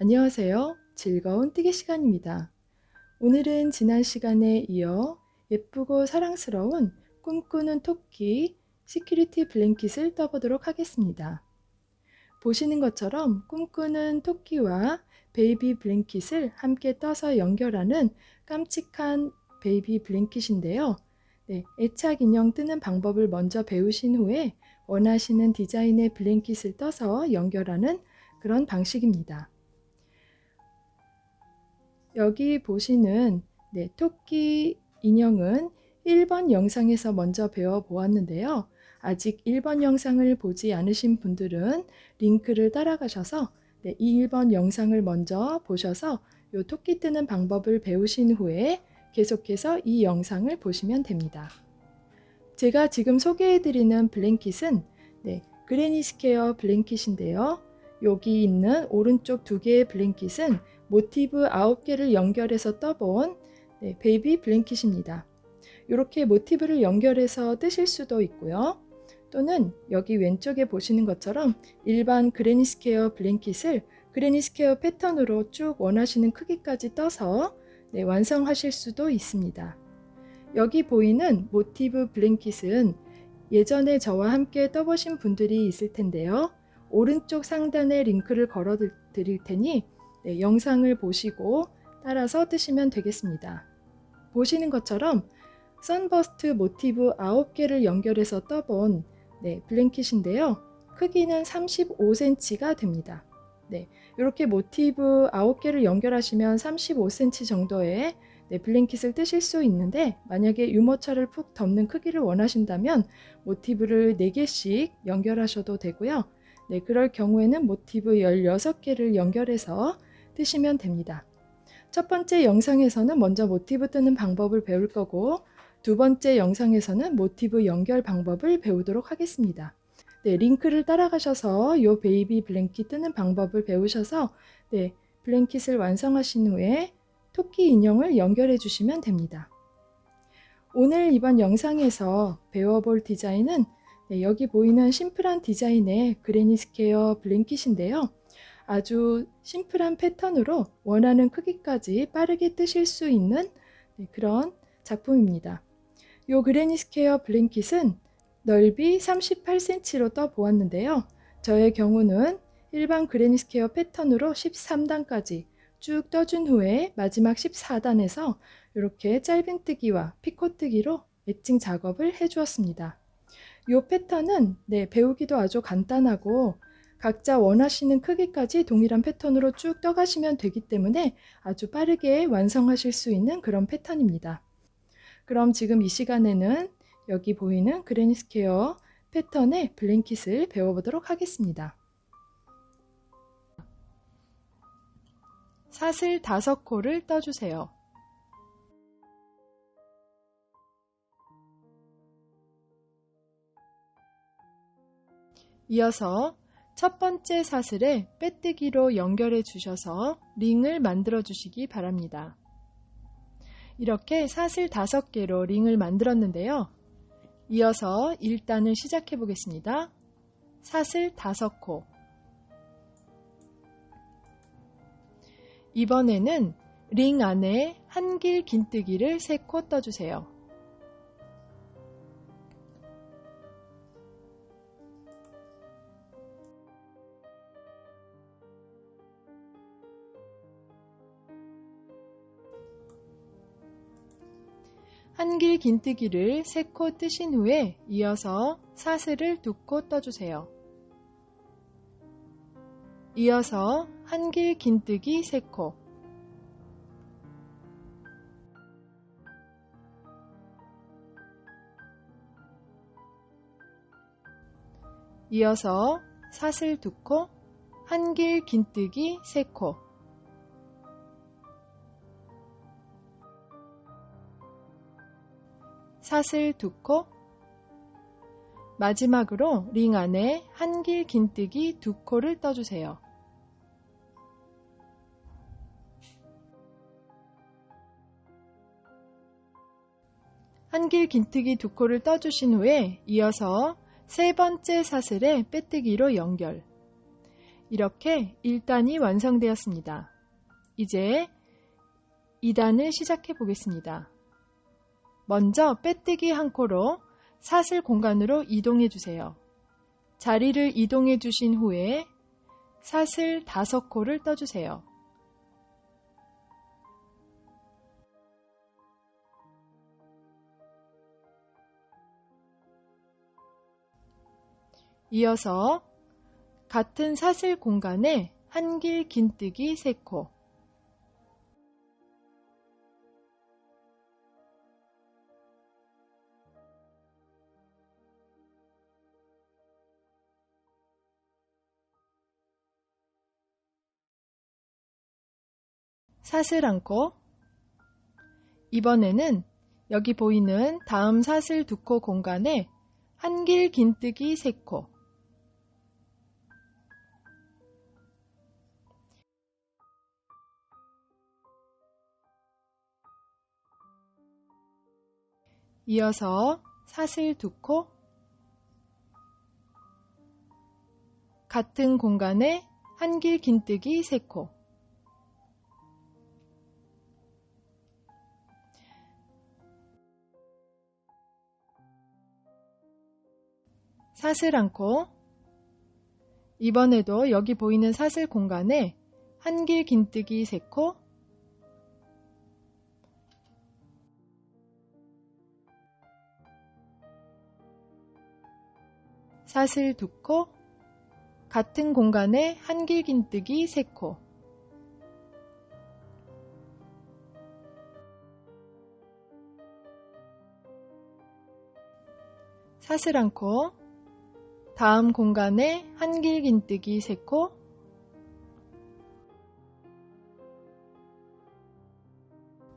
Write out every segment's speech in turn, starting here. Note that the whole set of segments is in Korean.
안녕하세요. 즐거운 뜨개 시간입니다. 오늘은 지난 시간에 이어 예쁘고 사랑스러운 꿈꾸는 토끼 시큐리티 블랭킷을 떠보도록 하겠습니다. 보시는 것처럼 꿈꾸는 토끼와 베이비 블랭킷을 함께 떠서 연결하는 깜찍한 베이비 블랭킷인데요. 네, 애착 인형 뜨는 방법을 먼저 배우신 후에 원하시는 디자인의 블랭킷을 떠서 연결하는 그런 방식입니다. 여기 보시는 네, 토끼 인형은 1번 영상에서 먼저 배워보았는데요. 아직 1번 영상을 보지 않으신 분들은 링크를 따라가셔서 네, 이 1번 영상을 먼저 보셔서 이 토끼 뜨는 방법을 배우신 후에 계속해서 이 영상을 보시면 됩니다. 제가 지금 소개해드리는 블랭킷은 네, 그레니 스퀘어 블랭킷인데요. 여기 있는 오른쪽 두 개의 블랭킷은 모티브 9개를 연결해서 떠본 네, 베이비 블랭킷입니다. 이렇게 모티브를 연결해서 뜨실 수도 있고요. 또는 여기 왼쪽에 보시는 것처럼 일반 그레니 스퀘어 블랭킷을 그레니 스퀘어 패턴으로 쭉 원하시는 크기까지 떠서 네, 완성하실 수도 있습니다. 여기 보이는 모티브 블랭킷은 예전에 저와 함께 떠보신 분들이 있을 텐데요. 오른쪽 상단에 링크를 걸어 드릴 테니 네, 영상을 보시고 따라서 뜨시면 되겠습니다. 보시는 것처럼 선버스트 모티브 9개를 연결해서 떠본 네, 블랭킷인데요. 크기는 35cm가 됩니다. 네, 이렇게 모티브 9개를 연결하시면 35cm 정도의 네, 블랭킷을 뜨실 수 있는데 만약에 유모차를 푹 덮는 크기를 원하신다면 모티브를 4개씩 연결하셔도 되고요. 네, 그럴 경우에는 모티브 16개를 연결해서 뜨시면 됩니다. 첫 번째 영상에서는 먼저 모티브 뜨는 방법을 배울 거고 두 번째 영상에서는 모티브 연결 방법을 배우도록 하겠습니다. 네, 링크를 따라가셔서 이 베이비 블랭킷 뜨는 방법을 배우셔서 네, 블랭킷을 완성하신 후에 토끼 인형을 연결해 주시면 됩니다. 오늘 이번 영상에서 배워볼 디자인은 네, 여기 보이는 심플한 디자인의 그레니 스퀘어 블랭킷인데요. 아주 심플한 패턴으로 원하는 크기까지 빠르게 뜨실 수 있는 네, 그런 작품입니다. 이 그레니 스퀘어 블랭킷은 넓이 38cm로 떠 보았는데요. 저의 경우는 일반 그레니 스퀘어 패턴으로 13단까지 쭉 떠준 후에 마지막 14단에서 이렇게 짧은뜨기와 피코뜨기로 엣징 작업을 해주었습니다. 이 패턴은 네, 배우기도 아주 간단하고 각자 원하시는 크기까지 동일한 패턴으로 쭉 떠가시면 되기 때문에 아주 빠르게 완성하실 수 있는 그런 패턴입니다. 그럼 지금 이 시간에는 여기 보이는 그레니 스퀘어 패턴의 블랭킷을 배워보도록 하겠습니다. 사슬 5코를 떠주세요. 이어서 첫 번째 사슬에 빼뜨기로 연결해 주셔서 링을 만들어 주시기 바랍니다. 이렇게 사슬 5개로 링을 만들었는데요. 이어서 1단을 시작해 보겠습니다. 사슬 5코 이번에는 링 안에 한길 긴뜨기를 3코 떠주세요. 긴뜨기를 3코 뜨신 후에 이어서 사슬을 2코 떠주세요. 이어서 한 길 긴뜨기 3코 이어서 사슬 2코 한 길 긴뜨기 3코 사슬 2코 마지막으로 링 안에 한길 긴뜨기 2코를 떠주세요. 한길 긴뜨기 2코를 떠주신 후에 이어서 세 번째 사슬에 빼뜨기로 연결 이렇게 1단이 완성되었습니다. 이제 2단을 시작해 보겠습니다. 먼저 빼뜨기 한 코로 사슬 공간으로 이동해 주세요. 자리를 이동해 주신 후에 사슬 5코를 떠주세요. 이어서 같은 사슬 공간에 한길 긴뜨기 3코 사슬 안고. 이번에는 여기 보이는 다음 사슬 두 코 공간에 한길 긴뜨기 3코. 이어서 사슬 두 코. 같은 공간에 한길 긴뜨기 3코 사슬 안고 이번에도 여기 보이는 사슬 공간에 한길 긴뜨기 3코 사슬 2코 같은 공간에 한길 긴뜨기 3코. 사슬 안고 다음 공간에 한길 긴뜨기 3코.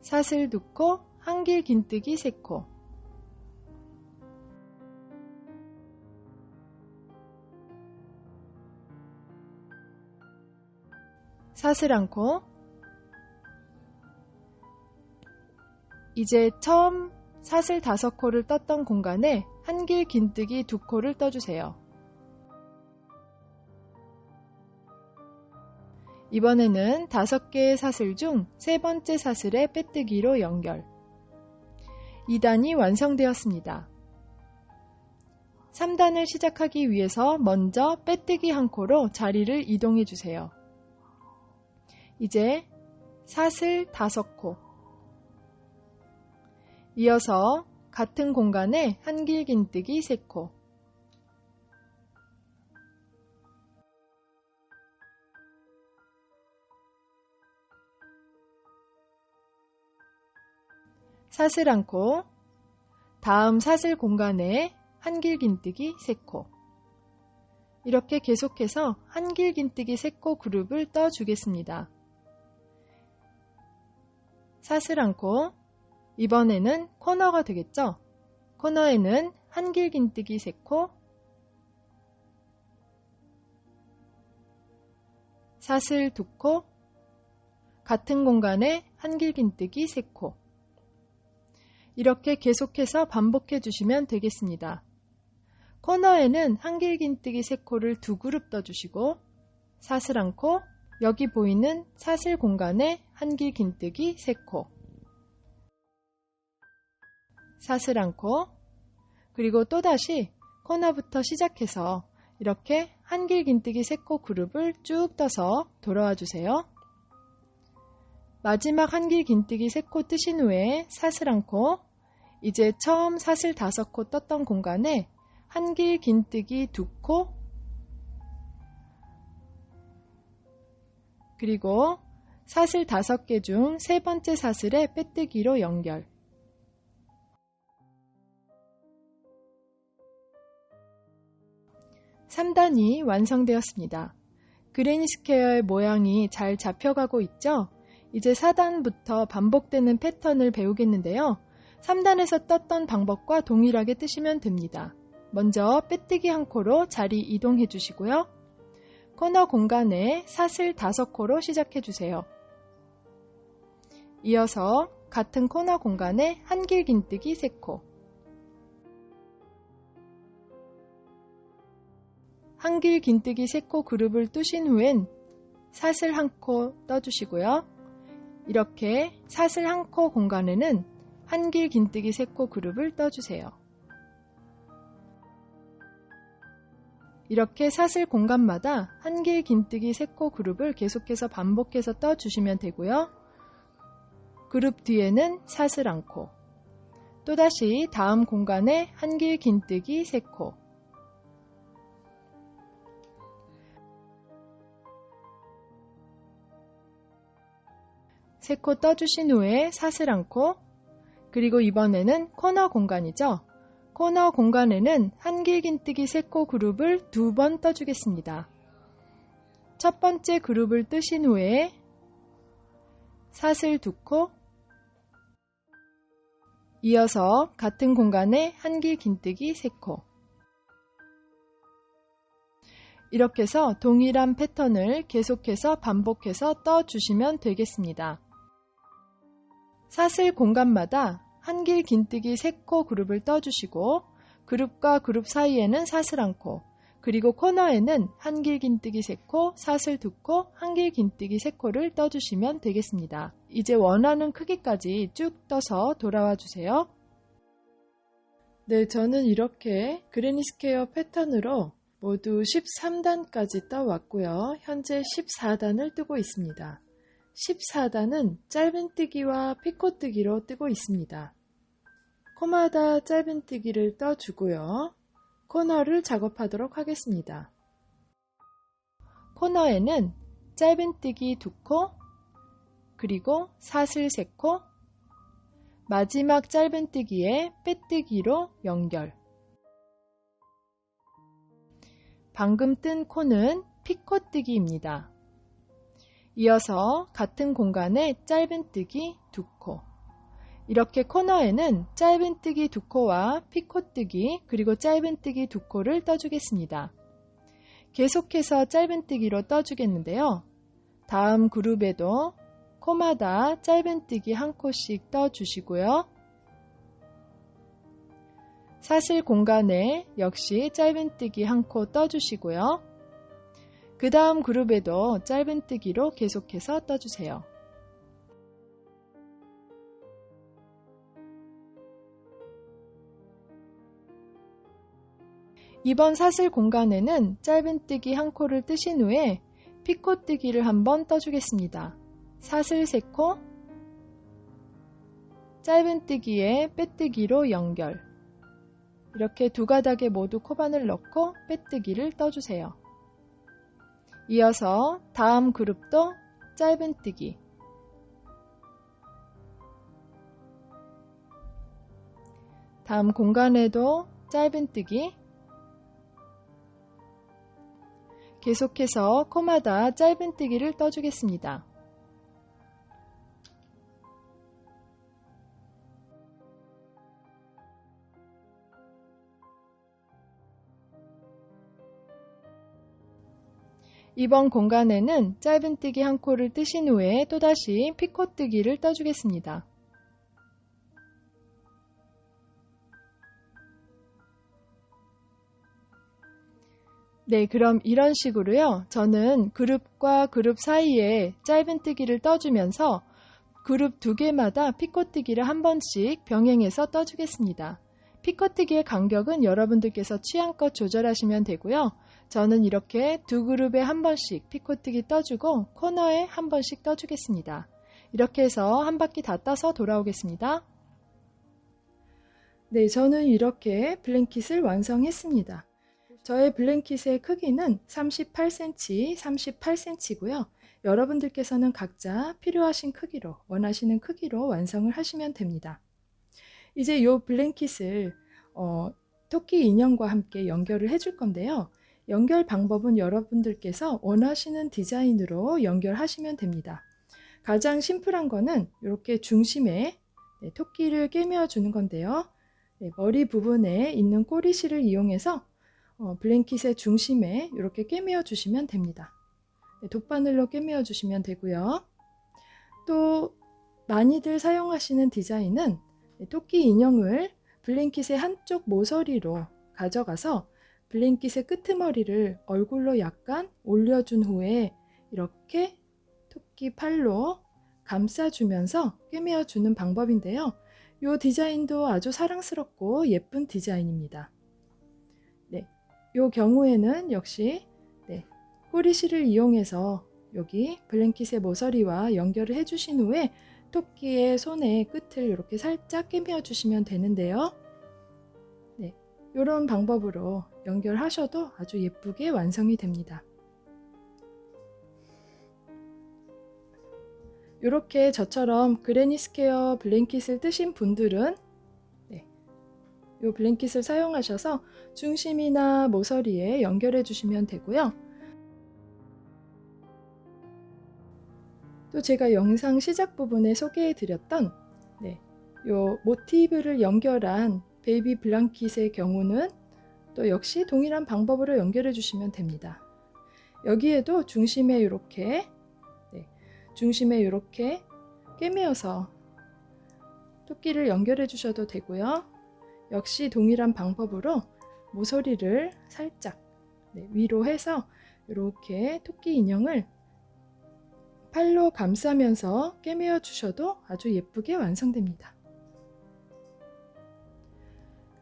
사슬 2코 한길 긴뜨기 3코. 사슬 안고. 이제 처음 사슬 5코를 떴던 공간에 한길 긴뜨기 2코를 떠주세요. 이번에는 다섯 개의 사슬 중 세 번째 사슬의 빼뜨기로 연결. 2단이 완성되었습니다. 3단을 시작하기 위해서 먼저 빼뜨기 한 코로 자리를 이동해 주세요. 이제 사슬 다섯 코 이어서 같은 공간에 한길 긴뜨기 3코 사슬 안고 다음 사슬 공간에 한길 긴뜨기 3코 이렇게 계속해서 한길 긴뜨기 3코 그룹을 떠 주겠습니다. 사슬 안고 이번에는 코너가 되겠죠? 코너에는 한길 긴뜨기 3코 사슬 2코 같은 공간에 한길 긴뜨기 3코 이렇게 계속해서 반복해 주시면 되겠습니다. 코너에는 한길 긴뜨기 3코를 두 그룹 떠주시고 사슬 안코 여기 보이는 사슬 공간에 한길 긴뜨기 3코 사슬 안고 그리고 또다시 코너부터 시작해서 이렇게 한길 긴뜨기 3코 그룹을 쭉 떠서 돌아와 주세요. 마지막 한 길 긴뜨기 3코 뜨신 후에 사슬 안고 이제 처음 사슬 5코 떴던 공간에 한 길 긴뜨기 2코 그리고 사슬 5개 중 세 번째 사슬의 빼뜨기로 연결 3단이 완성되었습니다. 그레니 스퀘어의 모양이 잘 잡혀가고 있죠? 이제 4단부터 반복되는 패턴을 배우겠는데요. 3단에서 떴던 방법과 동일하게 뜨시면 됩니다. 먼저 빼뜨기 한 코로 자리 이동해 주시고요. 코너 공간에 사슬 5코로 시작해 주세요. 이어서 같은 코너 공간에 한길 긴뜨기 3코 한길 긴뜨기 3코 그룹을 뜨신 후엔 사슬 한 코 떠주시고요. 이렇게 사슬 한 코 공간에는 한길 긴뜨기 3코 그룹을 떠주세요. 이렇게 사슬 공간마다 한길 긴뜨기 3코 그룹을 계속해서 반복해서 떠주시면 되고요. 그룹 뒤에는 사슬 한 코, 또다시 다음 공간에 한길 긴뜨기 3코, 세 코 떠주신 후에 사슬 한 코, 그리고 이번에는 코너 공간이죠. 코너 공간에는 한길 긴뜨기 3코 그룹을 두 번 떠주겠습니다. 첫 번째 그룹을 뜨신 후에 사슬 두 코, 이어서 같은 공간에 한길 긴뜨기 3코. 이렇게 해서 동일한 패턴을 계속해서 반복해서 떠주시면 되겠습니다. 사슬 공간마다 한길 긴뜨기 3코 그룹을 떠주시고 그룹과 그룹 사이에는 사슬 한 코, 그리고 코너에는 한길 긴뜨기 3코, 사슬 2코, 한길 긴뜨기 3코를 떠주시면 되겠습니다. 이제 원하는 크기까지 쭉 떠서 돌아와 주세요. 네, 저는 이렇게 그레니 스퀘어 패턴으로 모두 13단까지 떠왔고요. 현재 14단을 뜨고 있습니다. 14단은 짧은뜨기와 피코뜨기로 뜨고 있습니다. 코마다 짧은뜨기를 떠주고요. 코너를 작업하도록 하겠습니다. 코너에는 짧은뜨기 2코, 그리고 사슬 3코, 마지막 짧은뜨기에 빼뜨기로 연결. 방금 뜬 코는 피코뜨기입니다. 이어서 같은 공간에 짧은뜨기 2코 이렇게 코너에는 짧은뜨기 2코와 피코뜨기 그리고 짧은뜨기 2코를 떠주겠습니다. 계속해서 짧은뜨기로 떠주겠는데요. 다음 그룹에도 코마다 짧은뜨기 한 코씩 떠주시고요. 사슬 공간에 역시 짧은뜨기 한 코 떠주시고요. 그 다음 그룹에도 짧은뜨기로 계속해서 떠주세요. 이번 사슬 공간에는 짧은뜨기 한 코를 뜨신 후에 피코뜨기를 한번 떠주겠습니다. 사슬 3코, 짧은뜨기에 빼뜨기로 연결 이렇게 두 가닥에 모두 코바늘 넣고 빼뜨기를 떠주세요. 이어서 다음 그룹도 짧은뜨기 다음 공간에도 짧은뜨기 계속해서 코마다 짧은뜨기를 떠주겠습니다. 이번 공간에는 짧은뜨기 한 코를 뜨신 후에 또다시 피코뜨기를 떠주겠습니다. 네, 그럼 이런 식으로요. 저는 그룹과 그룹 사이에 짧은뜨기를 떠주면서 그룹 두 개마다 피코뜨기를 한 번씩 병행해서 떠주겠습니다. 피코뜨기의 간격은 여러분들께서 취향껏 조절하시면 되고요. 저는 이렇게 두 그룹에 한 번씩 피코뜨기 떠주고 코너에 한 번씩 떠주겠습니다. 이렇게 해서 한 바퀴 다 떠서 돌아오겠습니다. 네, 저는 이렇게 블랭킷을 완성했습니다. 저의 블랭킷의 크기는 38cm, 38cm고요. 여러분들께서는 각자 필요하신 크기로, 원하시는 크기로 완성을 하시면 됩니다. 이제 이 블랭킷을 어, 토끼 인형과 함께 연결을 해줄 건데요. 연결 방법은 여러분들께서 원하시는 디자인으로 연결하시면 됩니다. 가장 심플한 거는 이렇게 중심에 네, 토끼를 깨매어 주는 건데요. 네, 머리 부분에 있는 꼬리실을 이용해서 어, 블랭킷의 중심에 이렇게 깨매어 주시면 됩니다. 네, 돗바늘로 깨매어 주시면 되고요. 또 많이들 사용하시는 디자인은 토끼 인형을 블랭킷의 한쪽 모서리로 가져가서 블랭킷의 끄트머리를 얼굴로 약간 올려준 후에 이렇게 토끼 팔로 감싸주면서 꿰매어주는 방법인데요. 이 디자인도 아주 사랑스럽고 예쁜 디자인입니다. 네, 이 경우에는 역시 네, 꼬리실을 이용해서 여기 블랭킷의 모서리와 연결을 해주신 후에 토끼의 손의 끝을 이렇게 살짝 꿰매어 주시면 되는데요. 네, 이런 방법으로 연결하셔도 아주 예쁘게 완성이 됩니다. 이렇게 저처럼 그레니 스퀘어 블랭킷을 뜨신 분들은 네, 이 블랭킷을 사용하셔서 중심이나 모서리에 연결해 주시면 되고요. 또 제가 영상 시작 부분에 소개해 드렸던 네, 요 모티브를 연결한 베이비 블랑킷의 경우는 또 역시 동일한 방법으로 연결해 주시면 됩니다. 여기에도 중심에 이렇게 네, 중심에 이렇게 꿰매어서 토끼를 연결해 주셔도 되고요. 역시 동일한 방법으로 모서리를 살짝 네, 위로 해서 이렇게 토끼 인형을 팔로 감싸면서 꿰매어 주셔도 아주 예쁘게 완성됩니다.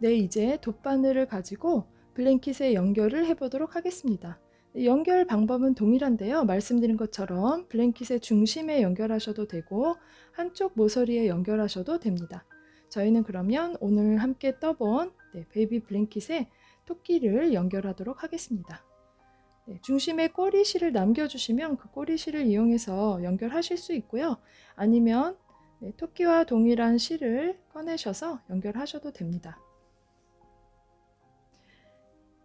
네, 이제 돗바늘을 가지고 블랭킷에 연결을 해보도록 하겠습니다. 연결 방법은 동일한데요. 말씀드린 것처럼 블랭킷의 중심에 연결하셔도 되고 한쪽 모서리에 연결하셔도 됩니다. 저희는 그러면 오늘 함께 떠본 네, 베이비 블랭킷에 토끼를 연결하도록 하겠습니다. 네, 중심에 꼬리실을 남겨주시면 그 꼬리실을 이용해서 연결하실 수 있고요. 아니면 네, 토끼와 동일한 실을 꺼내셔서 연결하셔도 됩니다.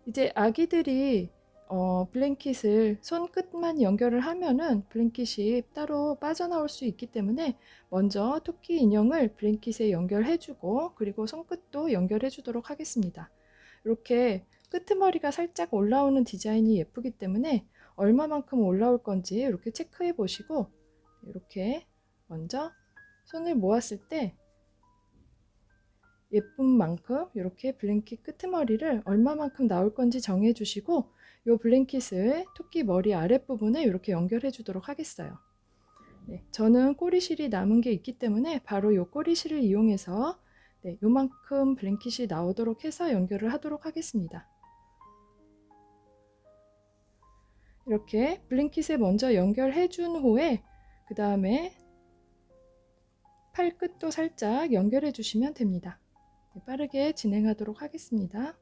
이제 아기들이 어, 블랭킷을 손끝만 연결을 하면은 블랭킷이 따로 빠져나올 수 있기 때문에 먼저 토끼 인형을 블랭킷에 연결해주고 그리고 손끝도 연결해주도록 하겠습니다. 이렇게 끄트머리가 살짝 올라오는 디자인이 예쁘기 때문에 얼마만큼 올라올 건지 이렇게 체크해 보시고 이렇게 먼저 손을 모았을 때 예쁜 만큼 이렇게 블랭킷 끄트머리를 얼마만큼 나올 건지 정해 주시고 이 블랭킷을 토끼 머리 아랫부분에 이렇게 연결해 주도록 하겠어요. 네, 저는 꼬리실이 남은 게 있기 때문에 바로 이 꼬리실을 이용해서 네, 요만큼 블랭킷이 나오도록 해서 연결을 하도록 하겠습니다. 이렇게 블랭킷에 먼저 연결해 준 후에 그 다음에 팔끝도 살짝 연결해 주시면 됩니다. 네, 빠르게 진행하도록 하겠습니다.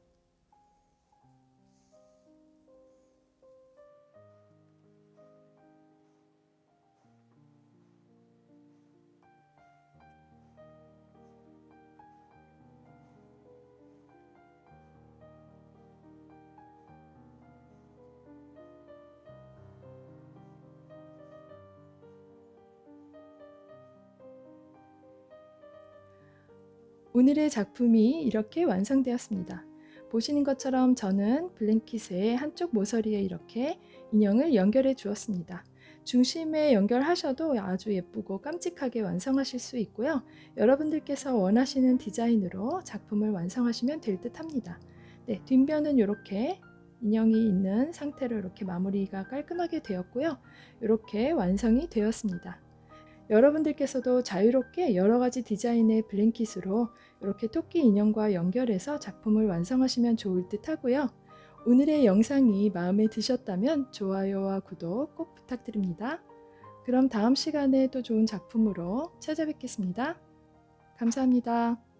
오늘의 작품이 이렇게 완성되었습니다. 보시는 것처럼 저는 블랭킷의 한쪽 모서리에 이렇게 인형을 연결해 주었습니다. 중심에 연결하셔도 아주 예쁘고 깜찍하게 완성하실 수 있고요. 여러분들께서 원하시는 디자인으로 작품을 완성하시면 될 듯 합니다. 네, 뒷면은 이렇게 인형이 있는 상태로 이렇게 마무리가 깔끔하게 되었고요. 이렇게 완성이 되었습니다. 여러분들께서도 자유롭게 여러 가지 디자인의 블랭킷으로 이렇게 토끼 인형과 연결해서 작품을 완성하시면 좋을 듯 하고요. 오늘의 영상이 마음에 드셨다면 좋아요와 구독 꼭 부탁드립니다. 그럼 다음 시간에 또 좋은 작품으로 찾아뵙겠습니다. 감사합니다.